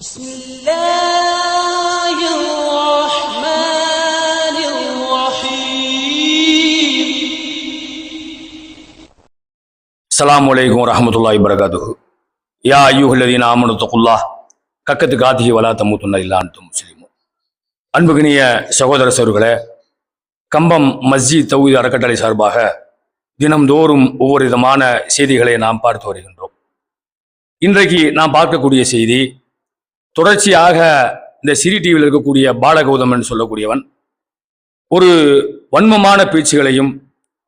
بسم الله الرحمن الرحيم அஸ்ஸலாமு அலைக்கும் வரஹ்மத்துல்லாஹி வரகாத்துஹு யா ஐயூஹல்லதீன ஆமனு தகுல்லாஹ் கக்கத்து காத்திஹி வலா தமுத்துன்ன இல்லா அன்தும் முஸ்லிமுன் அன்புகினிய சகோதர சோர்களே கம்பம் மஸ்ஜித் தௌஹீத் அறக்கட்டளை சார்பாக தினம்தோறும் ஒவ்வொரு விதமான செய்திகளை நாம் பார்த்து வருகின்றோம் இன்றைக்கு நாம் பார்க்கக்கூடிய செய்தி தொடர்ச்சியாக இந்த சிறி டிவியில் இருக்கக்கூடிய பாலகௌதமன் சொல்லக்கூடியவன் ஒரு வன்மமான பேச்சுகளையும்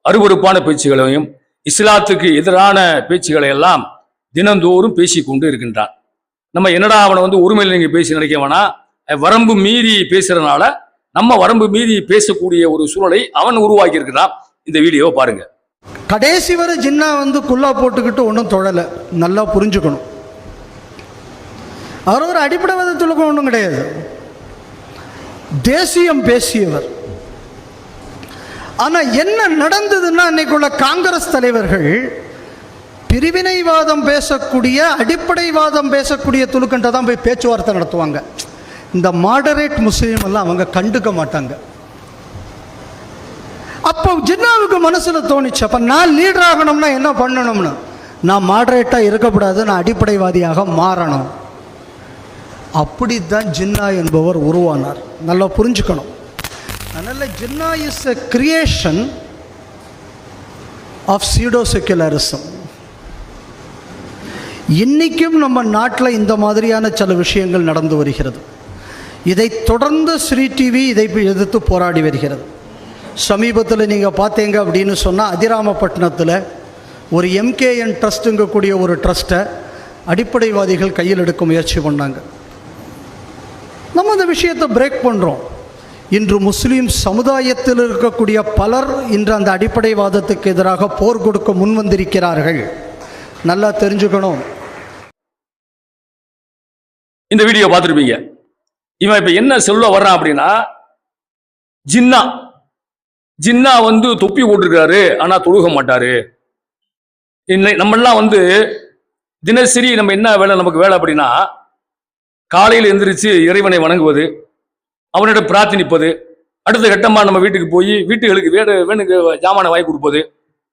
அருவருப்பான பேச்சுகளையும் இஸ்லாத்துக்கு எதிரான பேச்சுகளை எல்லாம் தினந்தோறும் பேசி கொண்டு இருக்கின்றான். நம்ம என்னடா அவனை வந்து உரிமையில் நீங்கள் பேசி நினைக்க வரம்பு மீறி பேசுறதுனால நம்ம வரம்பு மீறி பேசக்கூடிய ஒரு சூழலை அவன் உருவாக்கி இருக்கிறான் இந்த வீடியோவை பாருங்க. கடைசி வரை ஜின்னா வந்து குல்லா போட்டுக்கிட்டு ஒன்றும் தொழலை. நல்லா புரிஞ்சுக்கணும். அவர் ஒரு அடிப்படை விதத்துலக்கும் ஒன்றும் கிடையாது. தேசியம் பேசியவர். ஆனால் என்ன நடந்ததுன்னா அன்னைக்குள்ள காங்கிரஸ் தலைவர்கள் பிரிவினைவாதம் பேசக்கூடிய அடிப்படைவாதம் பேசக்கூடிய துலுக்கண்ட தான் போய் பேச்சுவார்த்தை நடத்துவாங்க. இந்த மாடரேட் முஸ்லீம் எல்லாம் அவங்க கண்டுக்க மாட்டாங்க. அப்போ ஜின்னாவுக்கு மனசில் தோணிச்சு அப்போ நான் லீடர் ஆகணும்னா என்ன பண்ணணும்னு? நான் மாடரேட்டாக இருக்கக்கூடாது நான் அடிப்படைவாதியாக மாறணும். அப்படித்தான் ஜின்னா என்பவர் உருவானார். நல்லா புரிஞ்சுக்கணும். அதனால் Jinnah is a creation of pseudo secularism இன்றைக்கும் நம்ம நாட்டில் இந்த மாதிரியான சில விஷயங்கள் நடந்து வருகிறது. இதை தொடர்ந்து ஸ்ரீ டிவி இதை எதிர்த்து போராடி வருகிறது. சமீபத்தில் நீங்கள் பார்த்தீங்க அப்படின்னு சொன்னால் அதிராமப்பட்டினத்தில் ஒரு எம்கேஎன் ட்ரஸ்ட்டுங்கக்கூடிய ஒரு ட்ரஸ்ட்டை அடிப்படைவாதிகள் கையில் எடுக்க முயற்சி பண்ணாங்க. நம்ம அந்த விஷயத்தை பிரேக் பண்ணுறோம் இன்று முஸ்லீம் சமுதாயத்தில் இருக்கக்கூடிய பலர் இன்று அந்த அடிப்படைவாதத்துக்கு எதிராக போர் கொடுக்க முன்வந்திருக்கிறார்கள். நல்லா தெரிஞ்சுக்கணும். இந்த வீடியோ பார்த்துருப்பீங்க. இவன் இப்போ என்ன சொல்ல வர்றான் அப்படின்னா ஜின்னா. ஜின்னா வந்து தொப்பி போட்டிருக்காரு ஆனால் தொழுக மாட்டாரு. இன்னை நம்மெல்லாம் வந்து தினசரி நம்ம என்ன வேலை நமக்கு வேலை அப்படின்னா காலையில் எந்திரிச்சு இறைவனை வணங்குவது அவனிடம் பிரார்த்தனிப்பது அடுத்த கட்டமாக நம்ம வீட்டுக்கு போய் வீட்டுகளுக்கு வேடு வேணுங்க ஜாமானை வாங்கி கொடுப்பது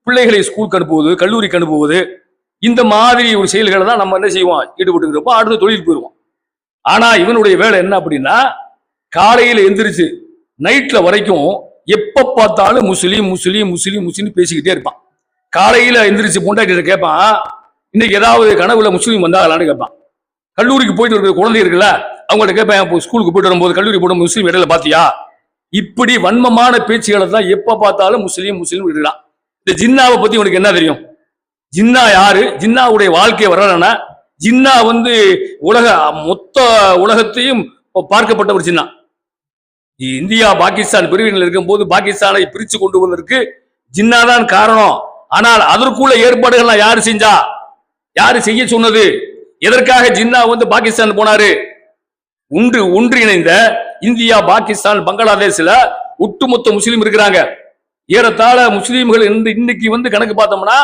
பிள்ளைகளை ஸ்கூலுக்கு அனுப்புவது கல்லூரிக்கு அனுப்புவது இந்த மாதிரி ஒரு செயல்களை தான் நம்ம என்ன செய்வோம்? ஈடுபட்டு இருப்போம் அடுத்த தொழில் போயிடுவோம் ஆனால் இவனுடைய வேலை என்ன அப்படின்னா காலையில் எந்திரிச்சு நைட்டில் வரைக்கும் எப்போ பார்த்தாலும் முஸ்லீம் முஸ்லீம் முஸ்லீம் முஸ்லீம் பேசிக்கிட்டே இருப்பான். காலையில் எந்திரிச்சு பொண்டாட்டிகிட்ட கேட்பான் இன்னைக்கு ஏதாவது கனவுல முஸ்லீம் வந்தாங்களான்னு கேட்பான் கல்லூரிக்கு போயிட்டு இருக்கிற குழந்தை இருக்குல்ல அவங்கள்ட்ட கேட்பேன் ஸ்கூலுக்கு போயிட்டு வரும்போது கல்லூரி போடும் முஸ்லீம் இடையில பாத்தியா? இப்படி வன்மமான பேச்சுகளை தான் எப்ப பார்த்தாலும் முஸ்லீம் முஸ்லீம் விடலாம் இந்த ஜின்னாவை பத்தி உனக்கு என்ன தெரியும்? ஜின்னா யாரு? ஜின்னாவுடைய வாழ்க்கை வரலன்னா ஜின்னா வந்து உலக மொத்த உலகத்தையும் பார்க்கப்பட்ட ஒரு ஜின்னா. இந்தியா பாகிஸ்தான் பெரியவர்களில் இருக்கும் போது பாகிஸ்தானை பிரிச்சு கொண்டு வந்ததற்கு ஜின்னா தான் காரணம். ஆனால் அதற்குள்ள ஏற்பாடுகள்லாம் யாரு செஞ்சா? யாரு செய்ய சொன்னது? எதற்காக ஜின்னா வந்து பாகிஸ்தான் போனாரு? ஒன்று ஒன்றிணைந்த இந்தியா பாகிஸ்தான் பங்களாதேஷ்ல ஒட்டுமொத்த முஸ்லீம் இருக்கிறாங்க. ஏறத்தாழ முஸ்லீம்கள் இன்னைக்கு வந்து கணக்கு பார்த்தோம்னா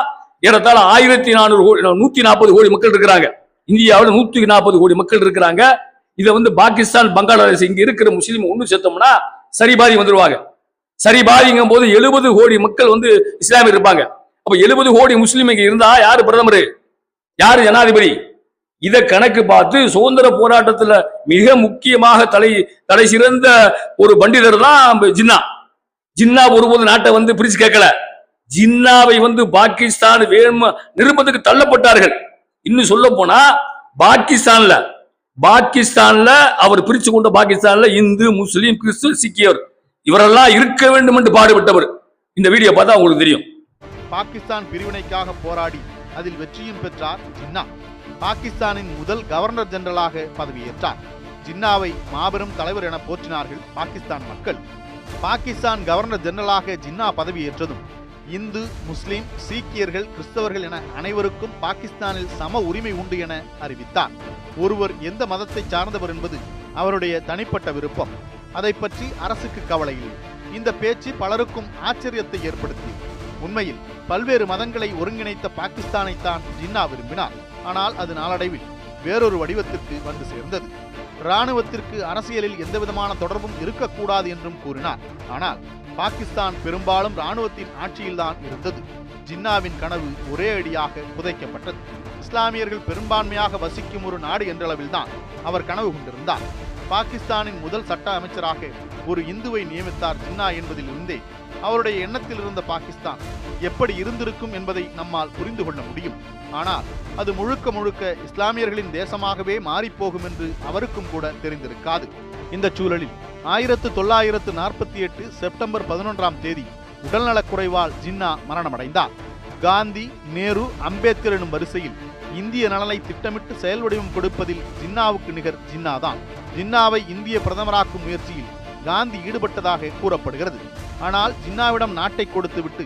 ஏறத்தாழ ஆயிரத்தி நானூறு கோடி நூத்தி நாற்பது கோடி மக்கள் இருக்கிறாங்க. இந்தியாவில் நூத்தி நாற்பது கோடி மக்கள் இருக்கிறாங்க. இதை வந்து பாகிஸ்தான் பங்களாதேஷ் இங்க இருக்கிற முஸ்லீம் ஒன்று சேர்த்தோம்னா சரி பாதி வந்துருவாங்க. சரிபாதிங்கும் போது எழுபது கோடி மக்கள் வந்து இஸ்லாமியர் இருப்பாங்க. அப்ப எழுபது கோடி முஸ்லீம் இங்க இருந்தா யாரு பிரதமர்? யாரு ஜனாதிபதி? இதை கணக்கு பார்த்து சுதந்திர போராட்டத்துல மிக முக்கியமாக தலை தலை சிறந்த ஒரு பண்டிதர் தான் ஜின்னா. ஜின்னா ஒருபோது நாட்டை வந்து பிரிச்சு கேட்கல. ஜின்னாவை வந்து பாகிஸ்தான் வேண்ம நிருபத்துக்கு தள்ளப்பட்டார்கள். இன்னும் சொல்ல போனா பாகிஸ்தான்ல பாகிஸ்தான்ல அவர் பிரிச்சு கொண்ட பாகிஸ்தான்ல இந்து முஸ்லீம் கிறிஸ்து சீக்கியர் இவரெல்லாம் இருக்க வேண்டும் என்று பாடுபட்டவர். இந்த வீடியோ பார்த்தா உங்களுக்கு தெரியும். பாகிஸ்தான் பிரிவினைக்காக போராடி அதில் வெற்றியும் பெற்றார் ஜின்னா. பாகிஸ்தானின் முதல் கவர்னர் ஜெனரலாக பதவியேற்றார். ஜின்னாவை மாபெரும் தலைவர் என போற்றினார்கள் பாகிஸ்தான் மக்கள். பாகிஸ்தான் கவர்னர் ஜெனரலாக ஜின்னா பதவியேற்றதும் இந்து முஸ்லிம் சீக்கியர்கள் கிறிஸ்தவர்கள் என அனைவருக்கும் பாகிஸ்தானில் சம உரிமை உண்டு என அறிவித்தார். ஒருவர் எந்த மதத்தை சார்ந்தவர் என்பது அவருடைய தனிப்பட்ட விருப்பம். அதை பற்றி அரசுக்கு கவலை இல்லை. இந்த பேச்சு பலருக்கும் ஆச்சரியத்தை ஏற்படுத்தி உண்மையில் பல்வேறு மதங்களை ஒருங்கிணைத்த பாகிஸ்தானைத்தான் ஜின்னா விரும்பினார். ஆனால் அது நாளடைவில் வேறொரு வடிவத்திற்கு வந்து சேர்ந்தது. இராணுவத்திற்கு அரசியலில் எந்தவிதமான தொடர்பும் இருக்கக்கூடாது என்றும் கூறினார். ஆனால் பாகிஸ்தான் பெரும்பாலும் இராணுவத்தின் ஆட்சியில்தான் இருந்தது. ஜின்னாவின் கனவு ஒரே அடியாக புதைக்கப்பட்டது. இஸ்லாமியர்கள் பெரும்பான்மையாக வசிக்கும் ஒரு நாடு என்றளவில்தான் அவர் கனவு கொண்டிருந்தார். பாகிஸ்தானின் முதல் சட்ட அமைச்சராக ஒரு இந்துவை நியமித்தார் ஜின்னா என்பதில் இருந்தே அவருடைய எண்ணத்தில் இருந்த பாகிஸ்தான் எப்படி இருந்திருக்கும் என்பதை நம்மால் புரிந்து கொள்ள முடியும். ஆனால் அது முழுக்க முழுக்க இஸ்லாமியர்களின் தேசமாகவே மாறிப்போகும் என்று அவருக்கும் கூட தெரிந்திருக்காது. இந்த சூழலில் ஆயிரத்து தொள்ளாயிரத்து நாற்பத்தி எட்டு செப்டம்பர் பதினொன்றாம் தேதி உடல்நலக்குறைவால் ஜின்னா மரணமடைந்தார். காந்தி நேரு அம்பேத்கர் எனும் வரிசையில் இந்திய நலனை திட்டமிட்டு செயல் வடிவம் கொடுப்பதில் ஜின்னாவுக்கு நிகர் ஜின்னா தான் ஜின்னாவை இந்திய பிரதமராக்கும் முயற்சியில் காந்தி ஈடுபட்டதாக கூறப்படுகிறது. ஆனால் ஜின்னாவிடம் நாட்டை கொடுத்துவிட்டு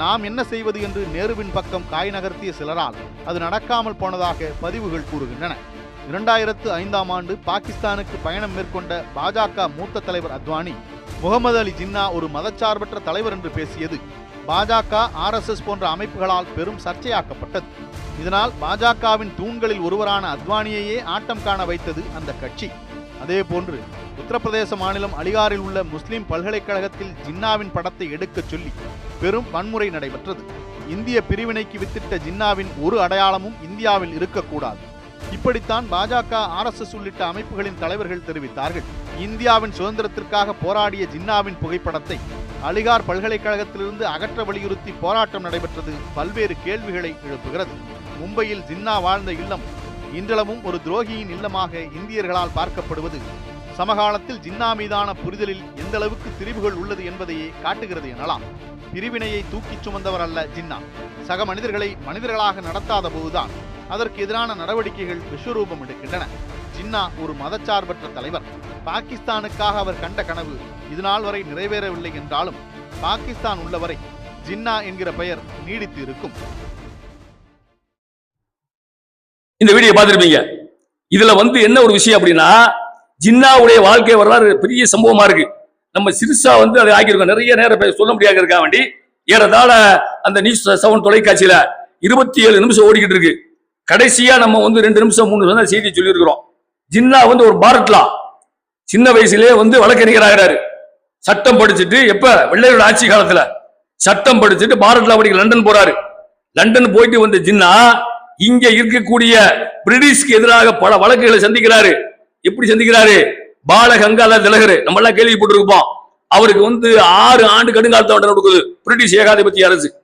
நாம் என்ன செய்வது என்று நேருவின் பக்கம் காய் நகர்த்திய சிலரால் அது நடக்காமல் போனதாக பதிவுகள் கூறுகின்றன. இரண்டாயிரத்து ஐந்தாம் ஆண்டு பாகிஸ்தானுக்கு பயணம் மேற்கொண்ட பாஜக மூத்த தலைவர் அத்வானி முகமது அலி ஜின்னா ஒரு மதச்சார்பற்ற தலைவர் என்று பேசியது பாஜக ஆர்எஸ்எஸ் போன்ற அமைப்புகளால் பெரும் சர்ச்சையாக்கப்பட்டது. இதனால் பாஜகவின் தூண்களில் ஒருவரான அத்வானியையே ஆட்டம் காண வைத்தது அந்த கட்சி. அதே போன்று உத்தரப்பிரதேச மாநிலம் அலிகாரில் உள்ள முஸ்லிம் பல்கலைக்கழகத்தில் ஜின்னாவின் படத்தை எடுக்கச் சொல்லி பெரும் வன்முறை நடைபெற்றது. இந்திய பிரிவினைக்கு வித்திட்ட ஜின்னாவின் ஒரு அடையாளமும் இந்தியாவில் இருக்கக்கூடாது. இப்படித்தான் பாஜக ஆர்எஸ்எஸ் உள்ளிட்ட அமைப்புகளின் தலைவர்கள் தெரிவித்தார்கள். இந்தியாவின் சுதந்திரத்திற்காக போராடிய ஜின்னாவின் புகைப்படத்தை அலிகார் பல்கலைக்கழகத்திலிருந்து அகற்ற வலியுறுத்தி போராட்டம் நடைபெற்றது பல்வேறு கேள்விகளை எழுப்புகிறது. மும்பையில் ஜின்னா வாழ்ந்த இல்லம் இன்றளவும் ஒரு துரோகியின் இல்லமாக இந்தியர்களால் பார்க்கப்படுவது சமகாலத்தில் ஜின்னா மீதான புரிதலில் எந்த அளவுக்கு திரிவுகள் உள்ளது என்பதையே காட்டுகிறது எனலாம். பிரிவினையை தூக்கிச் சுமந்தவர் அல்ல ஜின்னா. சக மனிதர்களை மனிதர்களாக நடத்தாத போதுதான் அதற்கு எதிரான நடவடிக்கைகள் விஸ்வரூபம் எடுக்கின்றன. ஜின்னா ஒரு மதச்சார்பற்ற தலைவர். பாகிஸ்தானுக்காக அவர் கண்ட கனவு இதுநாள் வரை நிறைவேறவில்லை என்றாலும் பாகிஸ்தான் உள்ளவரை ஜின்னா என்கிற பெயர் நீடித்து இருக்கும் இந்த வீடியோ பார்த்துருப்பீங்க. இதுல வந்து என்ன ஒரு விஷயம் அப்படின்னா ஜின்னாவுடைய வாழ்க்கை வரலாறு பெரிய சம்பவமா இருக்கு. நம்ம சிறுசா வந்து அதை ஆக்கியிருக்கோம். நிறைய நேரம் சொல்ல முடியாது இருக்கா வேண்டி. ஏறதாழ அந்த நியூஸ் செவன் தொலைக்காட்சியில இருபத்தி ஏழு நிமிஷம் ஓடிக்கிட்டு இருக்கு. கடைசியா நம்ம வந்து ரெண்டு நிமிஷம் மூணு நிமிஷம் தான் செய்தி சொல்லியிருக்கிறோம். ஜின்னா வந்து ஒரு பாரத்லா சின்ன வயசுலயே வந்து வழக்கறிஞர் ஆகிறாரு. சட்டம் படிச்சுட்டு எப்ப? வெள்ளையோட ஆட்சி காலத்துல. சட்டம் படிச்சுட்டு பாரத்லா படிக்க லண்டன் போறாரு. லண்டன் போயிட்டு வந்த ஜின்னா இங்க இருக்கக்கூடிய பிரிட்டிஷ்க்கு எதிராக பல வழக்குகளை சந்திக்கிறாரு. எப்படி சந்திக்கிறாரு? பால கங்கால திலகர். நம்ம எல்லாம் கேள்விப்பட்டிருப்போம். அவருக்கு வந்து ஆறு ஆண்டு கடுங்காலத்தை தண்டனை கொடுக்குது. பிரிட்டிஷ் ஏகாதிபத்திய அரசு.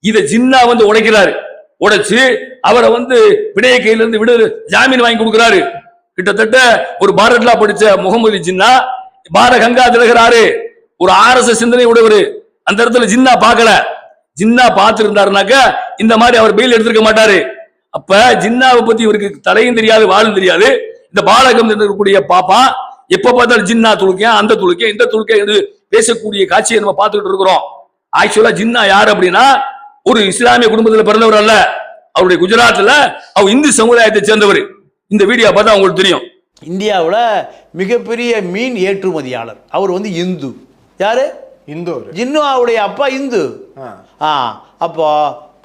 இதை ஜின்னா வந்து உடைக்கிறாரு. உடைச்சு அவரை வந்து பிணைய கையில இருந்து விடு ஜாமீன் வாங்கி கொடுக்குறாரு. கிட்டத்தட்ட ஒரு பாரட்லா படிச்ச முகமது ஜின்னா பார கங்கா திலகராரு ஒரு ஆர்எஸ் சிந்தனை உடையவர். அந்த இடத்துல ஜின்னா பார்க்கல. ஜின்னா பார்த்திருந்தாருனாக்க இந்த மாதிரி அவர் பெயில் எடுத்திருக்க மாட்டாரு. அப்ப ஜின்னாவை பத்தி இவருக்கு தலையும் தெரியாது வாழும் தெரியாது. இந்த பாலகம் இருக்கக்கூடிய பாப்பா எப்ப பார்த்தாலும் ஜின்னா துளுக்கேன் அந்த துளுக்கேன் இந்த துளுக்கேன் என்று பேசக்கூடிய காட்சியை நம்ம பார்த்துக்கிட்டு இருக்கிறோம். ஆக்சுவலா ஜின்னா யார் அப்படின்னா ஒரு இஸ்லாமிய குடும்பத்துல பிறந்தவர் அல்ல. அவருடைய குஜராத்ல அவர் இந்து சமுதாயத்தை சேர்ந்தவர். இந்த வீடியோ பார்த்தா உங்களுக்கு தெரியும். இந்தியாவில் மிகப்பெரிய மீன் ஏற்றுமதியாளர். அவர் வந்து இந்து. யாரு? இந்து அவரு ஜின்னுவாவுடைய அப்பா இந்து. ஆ. ஆ அப்போ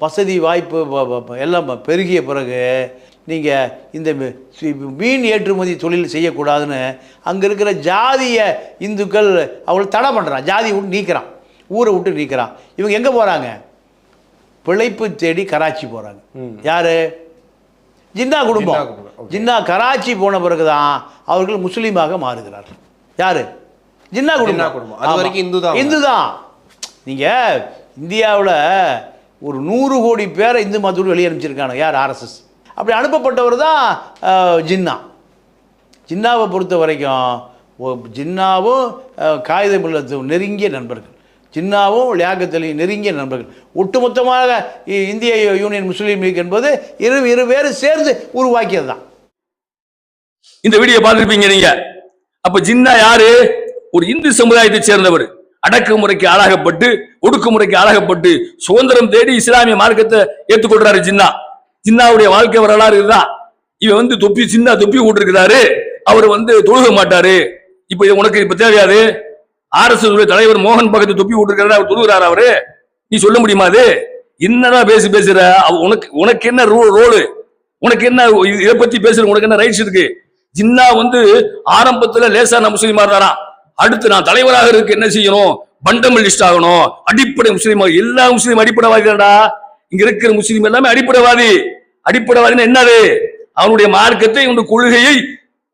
வசதி வாய்ப்பு எல்லாம் பெருகிய பிறகு நீங்கள் இந்த மீன் ஏற்றுமதி தொழில் செய்யக்கூடாதுன்னு அங்கே இருக்கிற ஜாதிய இந்துக்கள் அவங்களை தடை பண்ணுறான் ஜாதி விட்டு நீக்கிறான். ஊரை விட்டு நீக்கிறான். இவங்க எங்கே போகிறாங்க பிழைப்பு தேடி கராச்சி போகிறாங்க யாரு? ஜின்னா குடும்பம். ஜின்னா கராச்சி போன பிறகு தான் அவர்கள் முஸ்லீமாக மாறுகிறார்கள். யாரு? ஜின்னா குடும்பம். அது. வரைக்கும் இந்து தான். இந்து தான் நீங்கள் இந்தியாவில் ஒரு நூறு கோடி பேரை இந்து மதத்தோடு வெளியே அனுப்பிச்சிருக்காங்க. யார்? ஆர்எஸ்எஸ் அப்படி அனுப்பப்பட்டவர் தான் ஜின்னா. ஜின்னாவை பொறுத்த வரைக்கும் ஜின்னாவும் காகித காகிதம் நெருங்கிய நண்பர்கள். ஜின்னாவும் லியாகத்தலியும் நெருங்கிய நண்பர்கள். ஒட்டுமொத்தமாக இ- இந்திய யூனியன் முஸ்லீம் லீக் என்பது இரு இரு பேரும் சேர்ந்து உருவாக்கியது தான். இந்த வீடியோ பார்த்துருப்பீங்க நீங்க. அப்ப ஜின்னா யாரு? ஒரு இந்து சமுதாயத்தை சேர்ந்தவர். அடக்குமுறைக்கு ஆளாகப்பட்டு ஒடுக்குமுறைக்கு ஆளாகப்பட்டு சுதந்திரம் தேடி இஸ்லாமிய மார்க்கத்தை ஏத்துக்கொள்றாரு ஜின்னா. ஜின்னாவுடைய வாழ்க்கை வரலாறு இதுதான். இவன் வந்து தொப்பி சின்ன தொப்பி போட்டிருக்கிறாரு. அவர் வந்து தொழுக மாட்டாரு. இப்ப இது உனக்கு இப்ப தேவையாது. ஆர்எஸ் தலைவர் மோகன் பக்கத்து தொப்பி போட்டிருக்கிறாரு அவர் தொழுகிறாரு அவரு. நீ சொல்ல முடியுமா அது? என்னடா பேசி பேசுற? அவ உனக்கு உனக்கு என்ன ரோ ரோலு? உனக்கு என்ன இதை பத்தி பேசுற? உனக்கு என்ன ரைட்ஸ் இருக்கு? ஜின்னா வந்து ஆரம்பத்துல லேசான முஸ்லீமா இருந்தாராம். அடுத்து நான் தலைவராக இருக்க என்ன செய்யணும்? பண்டமலிஸ்ட் ஆகணும். அடிப்படை முஸ்லீம் எல்லா முஸ்லீம் அடிப்படைவாதிடா இங்க இருக்கிற முஸ்லீம் எல்லாமே அடிப்படைவாதி. அடிப்படைவாதினா என்னது? அவனுடைய மார்க்கத்தை இவனுடைய கொள்கையை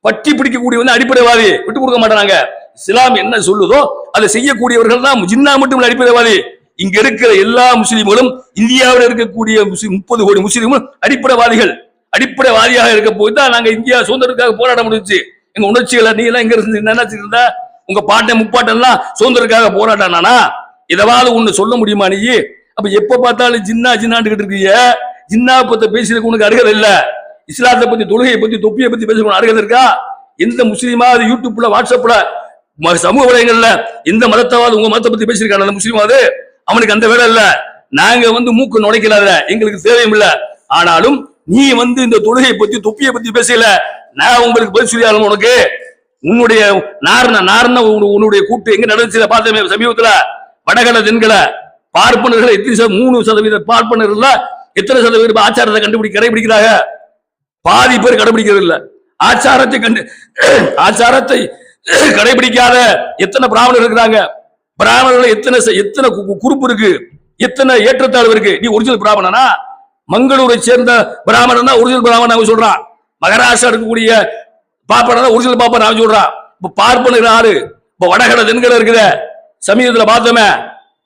பற்றி பிடிக்கக்கூடிய வந்து அடிப்படைவாதி. விட்டு கொடுக்க மாட்டாங்க இஸ்லாம் என்ன சொல்லுதோ அதை செய்யக்கூடியவர்கள் தான் ஜின்னா மட்டும் அடிப்படைவாதி. இங்க இருக்கிற எல்லா முஸ்லீம்களும் இந்தியாவில் இருக்கக்கூடிய முப்பது கோடி முஸ்லீம்களும் அடிப்படைவாதிகள். அடிப்படைவாதியாக இருக்க போய் தான் நாங்க இந்தியா சுதந்திரத்துக்காக போராட முடிஞ்சுச்சு. எங்க உணர்ச்சிகளை நீ எல்லாம் இங்க இருந்து என்ன இருந்தா? உங்க பாட்டை முப்பாட்டெல்லாம் சுதந்திரக்காக போராட்டானா இதவாவது ஒண்ணு சொல்ல முடியுமா நீ? அப்ப எப்ப பார்த்தாலும் ஜின்னா ஜின்னாண்டுகிட்டு இருக்கீங்க ஜின்னா பத்தி பேசுறதுக்கு உனக்கு அருகதை இல்ல. இஸ்லாத்தை பத்தி தொழுகையை பத்தி தொப்பியை பத்தி பேசுறதுக்கு அருகதை இருக்கா? எந்த முஸ்லீமாவது யூடியூப்ல வாட்ஸ்அப்ல ம- சமூக வலைங்கள்ல எந்த மதத்தவாது உங்க மதத்தை பத்தி பேசியிருக்காங்க அந்த முஸ்லீமாவது? அவனுக்கு அந்த வேலை இல்ல. நாங்க வந்து மூக்கு நுழைக்கலாத எங்களுக்கு தேவையும் இல்ல. ஆனாலும் நீ வந்து இந்த தொழுகையை பத்தி தொப்பியை பத்தி பேசல. நான் உங்களுக்கு பதில் சொல்லி உனக்கு. உன்னுடைய நார்ன நார்ன உன்னுடைய கூட்டு எங்க நடந்துச்சு பார்த்தமே சமீபத்துல? வடகட தென்கல பார்ப்பனர்கள் எத்தனை சத- மூணு சதவீத பார்ப்பனர்கள் எத்தனை சதவீத ஆச்சாரத்தை கண்டுபிடி கடைபிடிக்கிறாங்க? பாதி பேர் கடைபிடிக்கிறது இல்ல. ஆச்சாரத்தை கண்டு ஆச்சாரத்தை கடைபிடிக்காத எத்தனை பிராமணர் இருக்கிறாங்க? பிராமணர்கள் எத்தனை எத்தனை கு- குறுப்பு இருக்கு? எத்தனை ஏற்றத்தாழ்வு இருக்கு? நீ ஒரிஜினல் பிராமணனா? மங்களூரை சேர்ந்த பிராமணன் தான் ஒரிஜினல் பிராமணன் சொல்றான். மகாராஷ்டிரா இருக்கக்கூடிய பாப்பன தான் ஒரிஜினல் பாப்பா நான் சொல்றான் இப்ப பார்ப்பனர் ஆறு இப்ப வடகட தென்கடை இருக்குத. சமீபத்துல பார்த்தோமே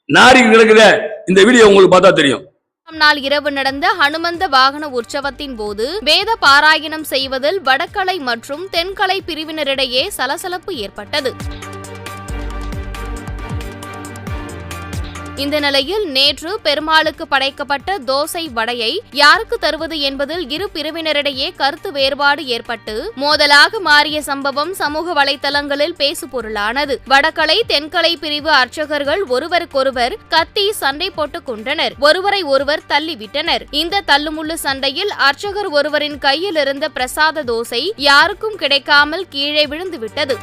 நாரி கிடக்குத இந்த வீடியோ உங்களுக்கு பார்த்தா தெரியும். நாள் இரவு நடந்த ஹனுமந்த வாகன உற்சவத்தின் போது வேத பாராயணம் செய்வதில் வடக்கலை மற்றும் தென்கலை பிரிவினரிடையே சலசலப்பு ஏற்பட்டது. இந்த நிலையில் நேற்று பெருமாளுக்கு படைக்கப்பட்ட தோசை வடையை யாருக்கு தருவது என்பதில் இரு பிரிவினரிடையே கருத்து வேறுபாடு ஏற்பட்டு மோதலாக மாறிய சம்பவம் சமூக வலைதளங்களில் பேசுபொருளானது. வடகலை தென்கலை பிரிவு அர்ச்சகர்கள் ஒருவருக்கொருவர் கத்தி சண்டை போட்டுக் கொண்டனர் ஒருவரை ஒருவர் தள்ளிவிட்டனர். இந்த தள்ளுமுள்ளு சண்டையில் அர்ச்சகர் ஒருவரின் கையில் இருந்த பிரசாத தோசை யாருக்கும் கிடைக்காமல் கீழே விழுந்துவிட்டது.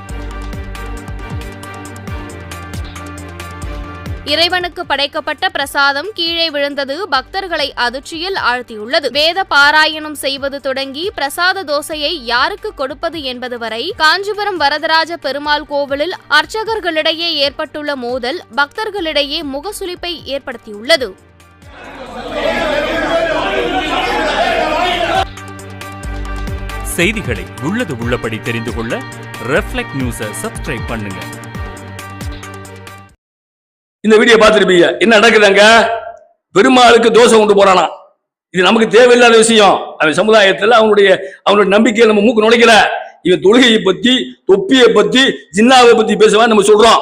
இறைவனுக்கு படைக்கப்பட்ட பிரசாதம் கீழே விழுந்தது பக்தர்களை அதிர்ச்சியில் ஆழ்த்தியுள்ளது. வேத பாராயணம் செய்வது தொடங்கி பிரசாத தோசையை யாருக்கு கொடுப்பது என்பது வரை காஞ்சிபுரம் வரதராஜ பெருமாள் கோவிலில் அர்ச்சகர்களிடையே ஏற்பட்டுள்ள மோதல் பக்தர்களிடையே முகசுளிப்பை ஏற்படுத்தியுள்ளது. செய்திகளை உள்ளது உள்ளபடி தெரிந்து கொள்ள ரெஃப்ளெக்ட் நியூஸை சப்ஸ்கிரைப் பண்ணுங்கள் இந்த வீடியோ பார்த்துருப்பீங்க. என்ன நடக்குதுங்க? பெருமாளுக்கு தோசை கொண்டு போறானா? இது நமக்கு தேவையில்லாத விஷயம். அவன் சமுதாயத்தில் அவனுடைய அவனுடைய நம்பிக்கையை நம்ம மூக்கு நுழைக்கல. இவன் தொழுகையை பத்தி தொப்பியை பத்தி ஜின்னாவை பத்தி பேசுவான் நம்ம சொல்றோம்.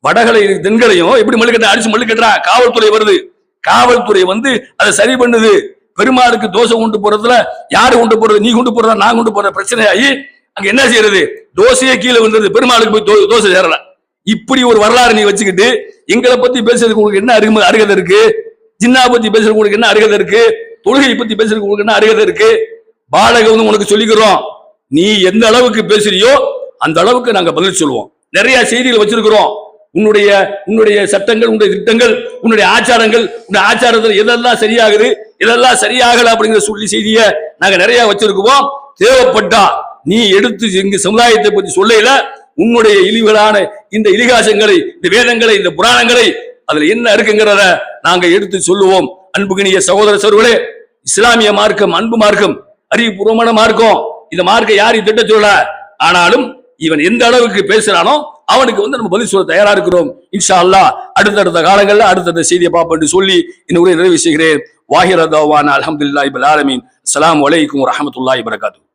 வடகலை தென்களையும் எப்படி மல்லுக்கட்டா அடிச்சு மல்லுக்கட்டுறா காவல்துறை வருது. காவல்துறை வந்து அதை சரி பண்ணுது. பெருமாளுக்கு தோசை கொண்டு போறதுல யாரு கொண்டு போறது? நீ கொண்டு போறதா? நான் கொண்டு போற பிரச்சனையாகி அங்க என்ன செய்யறது? தோசையே கீழே விழுந்தது பெருமாளுக்கு போய் தோ- தோசை சேரல. இப்படி ஒரு வரலாறு நீ வச்சுக்கிட்டு எங்களை பத்தி பேசுறதுக்கு உங்களுக்கு என்ன அருமை அருகதை இருக்கு? ஜின்னா பத்தி பேசுறதுக்கு உங்களுக்கு என்ன அருகதை இருக்கு? தொழுகை பத்தி பேசுறதுக்கு உங்களுக்கு என்ன அருகதை இருக்கு? பாலக வந்து உனக்கு சொல்லிக்கிறோம். நீ எந்த அளவுக்கு பேசுறியோ அந்த அளவுக்கு நாங்க பதில் சொல்லுவோம். நிறைய செய்திகள் வச்சிருக்கிறோம். உன்னுடைய உன்னுடைய சட்டங்கள் உன்னுடைய திட்டங்கள் உன்னுடைய ஆச்சாரங்கள் உன்னுடைய ஆச்சாரத்தில் எதெல்லாம் சரியாகுது இதெல்லாம் சரியாகல அப்படிங்கிற சொல்லி செய்தியை நாங்க நிறைய வச்சிருக்குவோம். தேவைப்பட்டா நீ எடுத்து எங்க சமுதாயத்தை பத்தி சொல்லையில உன்னுடைய இழிவுகளான இந்த இதிகாசங்களை இந்த வேதங்களை இந்த புராணங்களை அதுல என்ன இருக்குங்கிறத நாங்க எடுத்து சொல்லுவோம். அன்புகினிய சகோதர சோர்களே இஸ்லாமிய மார்க்கம் அன்பு மார்க்கம் அறிவுபூர்வமான மார்க்கம். இந்த மார்க்கை யாரையும் திட்ட சொல்ல ஆனாலும் இவன் எந்த அளவுக்கு பேசுறானோ அவனுக்கு வந்து நம்ம பதில் சொல்ல தயாரா இருக்கிறோம். இன்ஷா அல்லாஹ் அடுத்தடுத்த காலங்கள்ல அடுத்தடுத்த செய்தியை பார்ப்போம் என்று சொல்லி இந்த உரை நிறைவு செய்கிறேன். வாஹிரதாவான அல்ஹம்துலில்லாஹி பில் ஆலமீன். அஸ்ஸலாமு அலைக்கும் வரஹ்மத்துல்லாஹி வபரகாத்துஹு.